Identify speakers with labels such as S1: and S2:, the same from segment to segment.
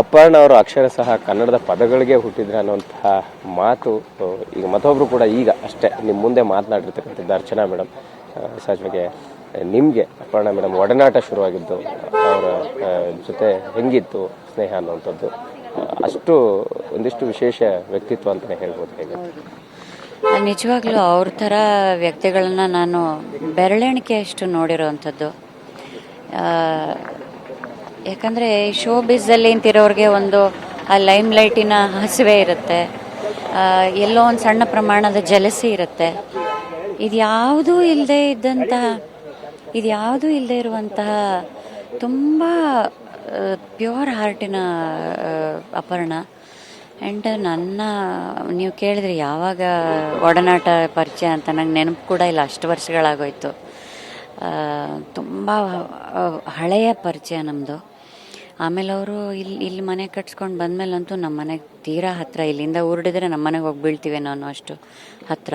S1: ಅಪರ್ಣ ಅವರು ಅಕ್ಷರ ಸಹ ಕನ್ನಡದ ಪದಗಳಿಗೆ ಹುಟ್ಟಿದ್ರೆ ಅನ್ನುವಂತಹ ಮಾತು ಈಗ ಮತ್ತೊಬ್ಬರು ಕೂಡ ಈಗ ಅಷ್ಟೇ ನಿಮ್ಮ ಮುಂದೆ ಮಾತನಾಡಿರ್ತಕ್ಕಂಥದ್ದು ಅರ್ಚನಾ ಮೇಡಮ್. ಸಹಜವಾಗಿ ನಿಮಗೆ ಅಪ್ಪಣ್ಣ ಮೇಡಮ್ ಒಡನಾಟ ಶುರುವಾಗಿದ್ದು, ಅವರ ಜೊತೆ ಹೆಂಗಿತ್ತು ಸ್ನೇಹ ಅನ್ನುವಂಥದ್ದು, ಅಷ್ಟು ಒಂದಿಷ್ಟು ವಿಶೇಷ ವ್ಯಕ್ತಿತ್ವ ಅಂತಲೇ ಹೇಳ್ಬೋದು ಹೇಗೆ?
S2: ನಿಜವಾಗ್ಲೂ ಅವ್ರ ಥರ ವ್ಯಕ್ತಿಗಳನ್ನ ನಾನು ಬೆರಳೆಣಿಕೆ ಅಷ್ಟು ನೋಡಿರೋವಂಥದ್ದು ಯಾಕಂದರೆ ಶೋ ಬಿಸಲ್ಲಿ ನಿಂತಿರೋರಿಗೆ ಒಂದು, ಆ ಲೈಮ್ ಲೈಟಿನ ಹಸಿವೆ ಇರುತ್ತೆ. ಎಲ್ಲೋ ಒಂದು ಸಣ್ಣ ಪ್ರಮಾಣದ ಜಲಸಿ ಇರುತ್ತೆ. ಇದು ಯಾವುದೂ ಇಲ್ಲದೆ ಇದ್ದಂತಹ, ಇದು ಯಾವುದೂ ಇಲ್ಲದೆ ಇರುವಂತಹ ತುಂಬ ಪ್ಯೂರ್ ಹಾರ್ಟಿನ ಅಪರ್ಣ. ಆ್ಯಂಡ್ ನನ್ನ, ನೀವು ಕೇಳಿದ್ರೆ ಯಾವಾಗ ಒಡನಾಟ ಪರಿಚಯ ಅಂತ ನಂಗೆ ನೆನಪು ಕೂಡ ಇಲ್ಲ. ಅಷ್ಟು ವರ್ಷಗಳಾಗೋಯ್ತು. ತುಂಬ ಹಳೆಯ ಪರಿಚಯ ನಮ್ಮದು ಆಮೇಲೆ ಅವರು ಇಲ್ಲಿ ಇಲ್ಲಿ ಮನೆ ಕಟ್ಸ್ಕೊಂಡು ಬಂದಮೇಲಂತೂ ನಮ್ಮ ಮನೆಗೆ ತೀರಾ ಹತ್ತಿರ ಇಲ್ಲಿಂದ ಊರ್ಡಿದ್ರೆ ನಮ್ಮ ಮನೆಗೆ ಹೋಗಿ ಬೀಳ್ತೀವೇನೋ ಅನ್ನೋ ಅಷ್ಟು ಹತ್ತಿರ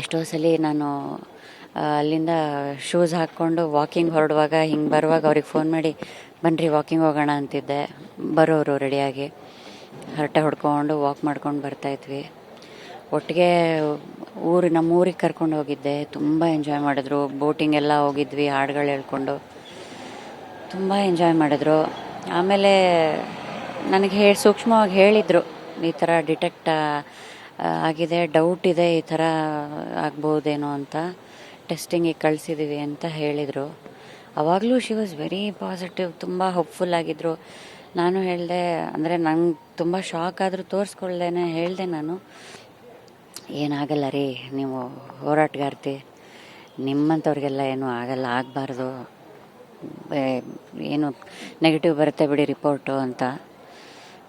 S2: ಎಷ್ಟೋ ಸಲ ನಾನು ಅಲ್ಲಿಂದ ಶೂಸ್ ಹಾಕ್ಕೊಂಡು ವಾಕಿಂಗ್ ಹೊರಡುವಾಗ, ಹಿಂಗೆ ಬರುವಾಗ ಅವ್ರಿಗೆ ಫೋನ್ ಮಾಡಿ ಬನ್ನಿರಿ ವಾಕಿಂಗ್ ಹೋಗೋಣ ಅಂತಿದ್ದೆ. ಬರೋರು ರೆಡಿಯಾಗಿ ಹರಟೆ ಹೊಡ್ಕೊಂಡು ವಾಕ್ ಮಾಡ್ಕೊಂಡು ಬರ್ತಾಯಿದ್ವಿ ಒಟ್ಟಿಗೆ ಊರು ನಮ್ಮ ಊರಿಗೆ ಕರ್ಕೊಂಡು ಹೋಗಿದ್ದೆ. ತುಂಬ ಎಂಜಾಯ್ ಮಾಡಿದ್ರು. ಬೋಟಿಂಗ್ ಎಲ್ಲ ಹೋಗಿದ್ವಿ, ಹಾಡುಗಳು ಹೇಳ್ಕೊಂಡು. ತುಂಬ ಎಂಜಾಯ್ ಮಾಡಿದ್ರು. ಆಮೇಲೆ ನನಗೆ ಹೇಳಿ ಸೂಕ್ಷ್ಮವಾಗಿ ಹೇಳಿದರು, ಈ ಥರ ಡಿಟೆಕ್ಟ್ ಆಗಿದೆ ಡೌಟ್ ಇದೆ, ಈ ಥರ ಆಗ್ಬೋದೇನೋ ಅಂತ. ಟೆಸ್ಟಿಂಗಿಗೆ ಕಳಿಸಿದ್ದೀವಿ ಅಂತ ಹೇಳಿದರು. ಅವಾಗಲೂ ಶಿ ವಾಸ್ ವೆರಿ ಪಾಸಿಟಿವ್ ತುಂಬ ಹೋಪ್ಫುಲ್ ಆಗಿದ್ದರು ನಾನು ಹೇಳಿದೆ, ಅಂದರೆ ನಂಗೆ ತುಂಬ ಶಾಕ್ ಆದರೂ ತೋರಿಸ್ಕೊಳ್ದೇನೆ ಹೇಳಿದೆ ನಾನು. ಏನಾಗಲ್ಲ ರೀ, ನೀವು ಹೋರಾಟಗಾರ್ತಿ ನಿಮ್ಮಂಥವ್ರಿಗೆಲ್ಲ ಏನೂ ಆಗಲ್ಲ, ಆಗಬಾರ್ದು. ಏನು ನೆಗೆಟಿವ್ ಬರುತ್ತೆ ಬಿಡಿ ರಿಪೋರ್ಟು ಅಂತ.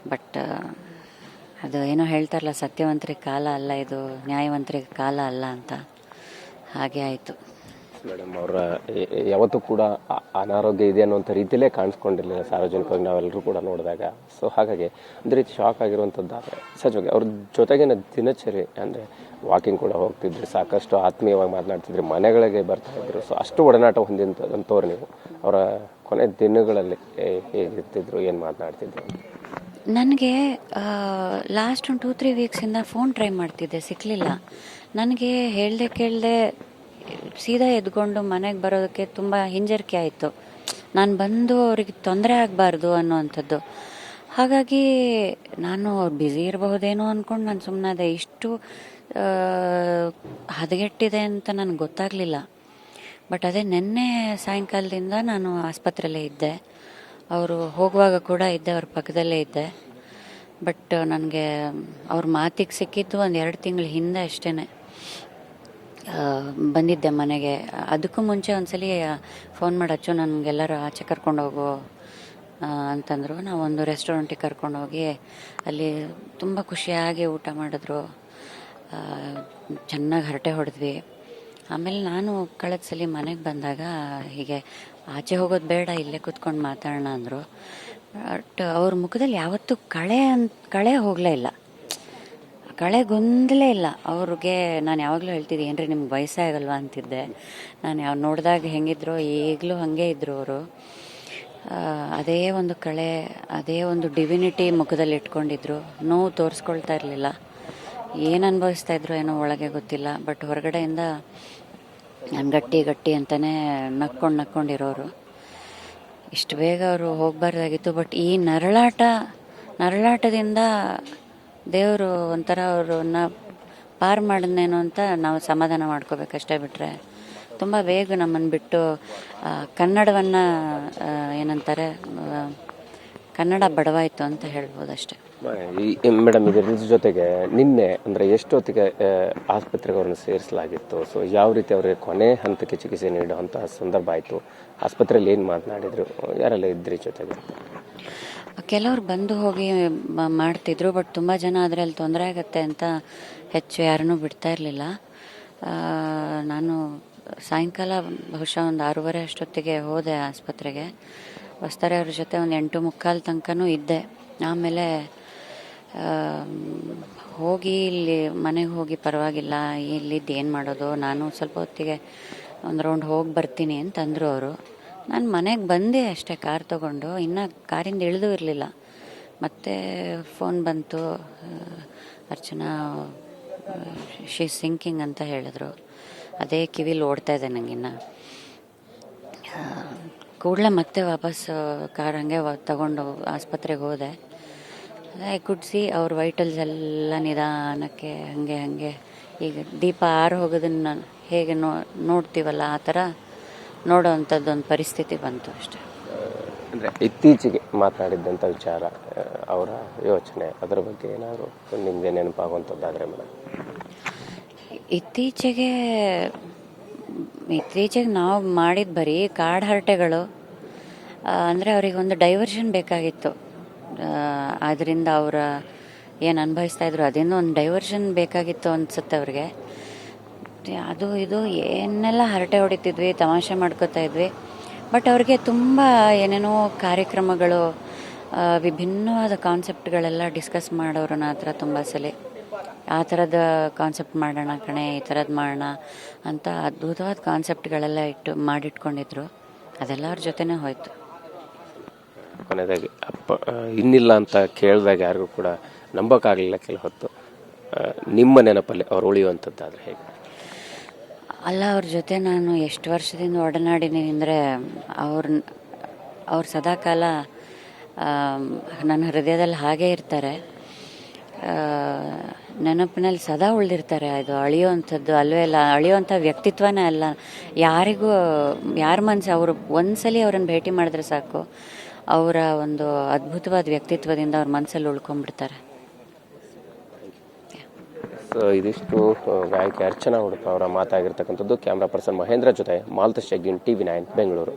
S2: ಬಟ್ ಅದು ಏನೋ ಹೇಳ್ತಾರಲ್ಲ ಸತ್ಯವಂತರಿಗೆ ಕಾಲ ಅಲ್ಲ ಇದು, ನ್ಯಾಯವಂತರಿಗೆ ಕಾಲ ಅಲ್ಲ ಅಂತ. ಹಾಗೆ ಆಯಿತು.
S1: ಮೇಡಮ್ ಅವರ ಯಾವತ್ತೂ ಕೂಡ ಅನಾರೋಗ್ಯ ಇದೆ ಅನ್ನೋಂಥ ರೀತಿಯಲ್ಲೇ ಕಾಣಿಸ್ಕೊಂಡಿರಲಿಲ್ಲ ಸಾರ್ವಜನಿಕವಾಗಿ ನಾವೆಲ್ಲರೂ ಕೂಡ ನೋಡಿದಾಗ. ಸೊ ಹಾಗಾಗಿ ಒಂದು ರೀತಿ ಶಾಕ್ ಆಗಿರುವಂಥದ್ದಾದರೆ, ಸಹಜವಾಗಿ ಅವ್ರ ಜೊತೆಗಿನ ದಿನಚರಿ ಅಂದರೆ ವಾಕಿಂಗ್ ಕೂಡ ಹೋಗ್ತಿದ್ರು, ಸಾಕಷ್ಟು ಆತ್ಮೀಯವಾಗಿ ಮಾತನಾಡ್ತಿದ್ರು, ಮನೆಗಳಿಗೆ ಬರ್ತಾ ಇದ್ರು. ಸೊ ಅಷ್ಟು ಒಡನಾಟ ಹೊಂದಿದಂಥವ್ರು ನೀವು. ಅವರ ಕೊನೆ ದಿನಗಳಲ್ಲಿ ಹೇಗಿರ್ತಿದ್ರು, ಏನು ಮಾತನಾಡ್ತಿದ್ರು?
S2: ನನಗೆ ಲಾಸ್ಟ್ ಒಂದು ಟೂ ತ್ರೀ ವೀಕ್ಸಿಂದ ಫೋನ್ ಟ್ರೈ ಮಾಡ್ತಿದ್ದೆ ಸಿಕ್ಕಲಿಲ್ಲ ನನಗೆ ಹೇಳ್ದೆ ಕೇಳದೆ ಸೀದಾ ಎದ್ಕೊಂಡು ಮನೆಗೆ ಬರೋದಕ್ಕೆ ತುಂಬ ಹಿಂಜರಿಕೆ ಆಯಿತು. ನಾನು ಬಂದು ಅವ್ರಿಗೆ ತೊಂದರೆ ಆಗಬಾರ್ದು ಅನ್ನುವಂಥದ್ದು. ಹಾಗಾಗಿ ನಾನು ಅವ್ರು ಬ್ಯುಸಿ ಇರಬಹುದೇನೋ ಅಂದ್ಕೊಂಡು ನಾನು ಸುಮ್ಮನಾದೆ ಇಷ್ಟು ಹದಗೆಟ್ಟಿದೆ ಅಂತ ನನಗೆ ಗೊತ್ತಾಗಲಿಲ್ಲ. ಬಟ್ ಅದೇ ನಿನ್ನೆ ಸಾಯಂಕಾಲದಿಂದ ನಾನು ಆಸ್ಪತ್ರೆಯಲ್ಲೇ ಇದ್ದೆ. ಅವರು ಹೋಗುವಾಗ ಕೂಡ ಇದ್ದೆ, ಅವ್ರ ಪಕ್ಕದಲ್ಲೇ ಇದ್ದೆ. ಬಟ್ ನನಗೆ ಅವ್ರ ಮಾತಿಗೆ ಸಿಕ್ಕಿದ್ದು ಒಂದು ಎರಡು ತಿಂಗಳ ಹಿಂದೆ ಅಷ್ಟೇ ಬಂದಿದ್ದೆ ಮನೆಗೆ. ಅದಕ್ಕೂ ಮುಂಚೆ ಒಂದ್ಸಲಿ ಫೋನ್ ಮಾಡಿ ಅಚ್ಚು ನನಗೆಲ್ಲರೂ ಆಚೆ ಕರ್ಕೊಂಡು ಹೋಗು ಅಂತಂದರು. ನಾವು ಒಂದು ರೆಸ್ಟೋರೆಂಟಿಗೆ ಕರ್ಕೊಂಡು ಹೋಗಿ, ಅಲ್ಲಿ ತುಂಬ ಖುಷಿಯಾಗಿ ಊಟ ಮಾಡಿದ್ರು. ಚೆನ್ನಾಗಿ ಹರಟೆ ಹೊಡೆದ್ವಿ. ಆಮೇಲೆ ನಾನು ಕಳೆದ ಸಲ ಮನೆಗೆ ಬಂದಾಗ, ಹೀಗೆ ಆಚೆ ಹೋಗೋದು ಬೇಡ, ಇಲ್ಲೇ ಕೂತ್ಕೊಂಡು ಮಾತಾಡೋಣ ಅಂದರು. ಬಟ್ ಅವ್ರ ಮುಖದಲ್ಲಿ ಯಾವತ್ತೂ ಕಳೆ ಅಂತ ಕಳೆ ಹೋಗಲೇ ಇಲ್ಲ. ಕಳೆ ಗೊಂದಲೇ ಇಲ್ಲ. ಅವ್ರಿಗೆ ನಾನು ಯಾವಾಗಲೂ ಹೇಳ್ತಿದ್ದೆ, ಏನ್ರಿ ನಿಮ್ಗೆ ವಯಸ್ಸೇ ಆಗಲ್ವಾ? ಅಂತಿದ್ದೆ. ನಾನು ಯಾವ ನೋಡಿದಾಗ ಹೆಂಗಿದ್ರು, ಈಗಲೂ ಹಾಗೆ ಇದ್ರು ಅವರು. ಅದೇ ಒಂದು ಕಳೆ, ಅದೇ ಒಂದು ಡಿವಿನಿಟಿ ಮುಖದಲ್ಲಿ ಇಟ್ಕೊಂಡಿದ್ರು. ನೋವು ತೋರಿಸ್ಕೊಳ್ತಾ ಇರಲಿಲ್ಲ. ಏನು ಅನುಭವಿಸ್ತಾ ಇದ್ರು ಏನೋ ಒಳಗೆ ಗೊತ್ತಿಲ್ಲ. ಬಟ್ ಹೊರಗಡೆಯಿಂದ ನಾನು ಗಟ್ಟಿ ಗಟ್ಟಿ ಅಂತಲೇ ನಕ್ಕೊಂಡು ನಕ್ಕೊಂಡಿರೋರು ಇಷ್ಟು ಬೇಗ ಅವರು ಹೋಗಬಾರ್ದಾಗಿತ್ತು. ಬಟ್ ಈ ನರಳಾಟ, ನರಳಾಟದಿಂದ ದೇವರು ಒಂಥರ ಅವ್ರನ್ನ ಪಾರು ಮಾಡಿದ್ನೇನೋ ಅಂತ ನಾವು ಸಮಾಧಾನ ಮಾಡ್ಕೋಬೇಕಷ್ಟೇ ಬಿಟ್ಟರೆ ತುಂಬ ಬೇಗ ನಮ್ಮನ್ನು ಬಿಟ್ಟು ಕನ್ನಡವನ್ನು ಏನಂತಾರೆ ಕನ್ನಡ ಬಡವಾಯಿತು ಅಂತ ಹೇಳ್ಬೋದು ಅಷ್ಟೇ.
S1: ಮೇಡಮ್ ಇದರ ಜೊತೆಗೆ ನಿನ್ನೆ ಅಂದರೆ ಎಷ್ಟೊತ್ತಿಗೆ ಆಸ್ಪತ್ರೆಗೆ ಅವ್ರನ್ನ ಸೇರಿಸಲಾಗಿತ್ತು? ಸೊ ಯಾವ ರೀತಿ ಅವರಿಗೆ ಕೊನೆ ಹಂತಕ್ಕೆ ಚಿಕಿತ್ಸೆ ನೀಡುವಂಥ ಸಂದರ್ಭ ಆಯಿತು? ಆಸ್ಪತ್ರೆಯಲ್ಲಿ ಏನು ಮಾತನಾಡಿದರು? ಯಾರೆಲ್ಲ ಇದ್ರಿ ಜೊತೆಗೆ?
S2: ಕೆಲವ್ರು ಬಂದು ಹೋಗಿ ಮಾಡ್ತಿದ್ರು, ಬಟ್ ತುಂಬ ಜನ ಅದರಲ್ಲಿ ತೊಂದರೆ ಆಗುತ್ತೆ ಅಂತ ಹೆಚ್ಚು ಯಾರನ್ನೂ ಬಿಡ್ತಾ ಇರಲಿಲ್ಲ. ನಾನು ಸಾಯಂಕಾಲ ಬಹುಶಃ ಒಂದು ಆರೂವರೆ ಅಷ್ಟೊತ್ತಿಗೆ ಹೋದೆ ಆಸ್ಪತ್ರೆಗೆ. ವಸ್ತಾರೆ ಅವ್ರ ಜೊತೆ ಒಂದು ಎಂಟು ಮುಕ್ಕಾಲು ತನಕನೂ ಇದ್ದೆ. ಆಮೇಲೆ ಹೋಗಿ ಇಲ್ಲಿ ಮನೆಗೆ ಹೋಗಿ ಪರವಾಗಿಲ್ಲ, ಇಲ್ಲಿದ್ದು ಏನು ಮಾಡೋದು? ನಾನು ಸ್ವಲ್ಪ ಹೊತ್ತಿಗೆ ಒಂದು ರೌಂಡ್ ಹೋಗಿ ಬರ್ತೀನಿ ಅಂತಂದರು ಅವರು. ನಾನು ಮನೆಗೆ ಬಂದೆ ಅಷ್ಟೇ ಕಾರ್ ತಗೊಂಡು. ಇನ್ನು ಕಾರಿಂದ ಇಳಿದು ಇರಲಿಲ್ಲ. ಮತ್ತೆ ಫೋನ್ ಬಂತು. ಅರ್ಚನಾ ಶಿ ಸಿಂಕಿಂಗ್ ಅಂತ ಹೇಳಿದ್ರು. ಅದೇ ಕಿವಿಲಿ ಓಡ್ತಾ ಇದೆ ನನಗಿನ್ನ ಕೂಡಲೇ ಮತ್ತೆ ವಾಪಸ್ ಕಾರ್ ಹಂಗೆ ತಗೊಂಡು ಆಸ್ಪತ್ರೆಗೆ ಹೋದೆ. ಐ ಕುಡ್ ಸಿ ಅವ್ರ ವೈಟಲ್ಸ್ ಎಲ್ಲ ನಿಧಾನಕ್ಕೆ ಹಾಗೆ ಹಾಗೆ. ಈಗ ದೀಪ ಆರು ಹೋಗೋದನ್ನ ಹೇಗೆ ನೋ, ನೋಡ್ತೀವಲ್ಲ ಆ ಥರ ನೋಡೋ ಒಂದು ಪರಿಸ್ಥಿತಿ ಬಂತು ಅಷ್ಟೆ.
S1: ಅಂದರೆ ಇತ್ತೀಚೆಗೆ ಮಾತನಾಡಿದ್ದಂಥ ವಿಚಾರ ಅವರ ಯೋಚನೆ ಅದರ ಬಗ್ಗೆ ಏನಾದರೂ ನಿಮಗೆ ನೆನಪಾಗುವಂಥದ್ದಾದರೆ ಮೇಡಮ್?
S2: ಇತ್ತೀಚೆಗೆ ಇತ್ತೀಚೆಗೆ ನಾವು ಮಾಡಿದ ಬರೀ ಕಾಡು ಹರಟೆಗಳು ಅಂದರೆ ಅವರಿಗೆ ಒಂದು ಡೈವರ್ಷನ್ ಬೇಕಾಗಿತ್ತು. ಅದರಿಂದ ಅವರ ಏನು ಅನುಭವಿಸ್ತಾ ಇದ್ರು ಅದೇನೋ ಒಂದು ಡೈವರ್ಷನ್ ಬೇಕಾಗಿತ್ತು ಅನ್ಸುತ್ತೆ ಅವ್ರಿಗೆ. ಅದು ಇದು, ಏನೆಲ್ಲ ಹರಟೆ ಹೊಡಿತಿದ್ವಿ, ತಮಾಷೆ ಮಾಡ್ಕೋತಾ ಇದ್ವಿ. ಬಟ್ ಅವ್ರಿಗೆ ತುಂಬ ಏನೇನೋ ಕಾರ್ಯಕ್ರಮಗಳು ವಿಭಿನ್ನವಾದ ಕಾನ್ಸೆಪ್ಟ್ಗಳೆಲ್ಲ ಡಿಸ್ಕಸ್ ಮಾಡೋರು ನನ್ನ ಹತ್ರ ತುಂಬ ಸಲ. ಆ ಥರದ ಕಾನ್ಸೆಪ್ಟ್ ಮಾಡೋಣ ಕಣೆ, ಈ ಥರದ್ದು ಮಾಡೋಣ ಅಂತ ಅದ್ಭುತವಾದ ಕಾನ್ಸೆಪ್ಟ್ಗಳೆಲ್ಲ ಇಟ್ಟು ಮಾಡಿಟ್ಕೊಂಡಿದ್ರು. ಅದೆಲ್ಲ ಅವ್ರ ಜೊತೆನೇ ಹೋಯ್ತು.
S1: ಕೊನೆಯದಾಗಿ ಅಪ್ಪ ಇನ್ನಿಲ್ಲ ಅಂತ ಕೇಳಿದಾಗ ಯಾರಿಗೂ ಕೂಡ ನಂಬೋಕ್ಕಾಗಲಿಲ್ಲ ಕೆಲ ಹೊತ್ತು. ನಿಮ್ಮ ನೆನಪಲ್ಲಿ ಅವ್ರು ಉಳಿಯುವಂಥದ್ದಾದರೆ ಹೇಗೆ?
S2: ಅಲ್ಲ, ಅವ್ರ ಜೊತೆ ನಾನು ಎಷ್ಟು ವರ್ಷದಿಂದ ಒಡನಾಡಿನಿ ಅಂದರೆ ಅವ್ರ, ಅವ್ರು ಸದಾಕಾಲ ನನ್ನ ಹೃದಯದಲ್ಲಿ ಹಾಗೆ ಇರ್ತಾರೆ. ನೆನಪಿನಲ್ಲಿ ಸದಾ ಉಳಿದಿರ್ತಾರೆ. ಅದು ಅಳಿಯೋವಂಥದ್ದು ಅಲ್ಲವೇ ಅಲ್ಲ, ಅಳಿಯೋವಂಥ ವ್ಯಕ್ತಿತ್ವನೇ ಅಲ್ಲ. ಯಾರಿಗೂ, ಯಾರ ಮನಸ್ಸು ಅವರು ಒಂದ್ಸಲಿ ಅವ್ರನ್ನ ಭೇಟಿ ಮಾಡಿದ್ರೆ ಸಾಕು. ಅವರ ಒಂದು ಅದ್ಭುತವಾದ ವ್ಯಕ್ತಿತ್ವದಿಂದ ಅವ್ರ ಮನಸ್ಸಲ್ಲಿ ಉಳ್ಕೊಂಡ್ಬಿಡ್ತಾರೆ.
S1: ಇದಿಷ್ಟು ಗಾಯಕಿ ಅರ್ಚನಾ ಉಡುಪ ಅವರ ಮಾತಾಗಿರ್ತಕ್ಕಂಥದ್ದು, ಕ್ಯಾಮ್ರಾ ಪರ್ಸನ್ ಮಹೇಂದ್ರ ಜೊತೆ ಮಾಲ್ತ ಶೆಗ್ಗಿನ್ ಟಿ ವಿ ನೈನ್, ಬೆಂಗಳೂರು.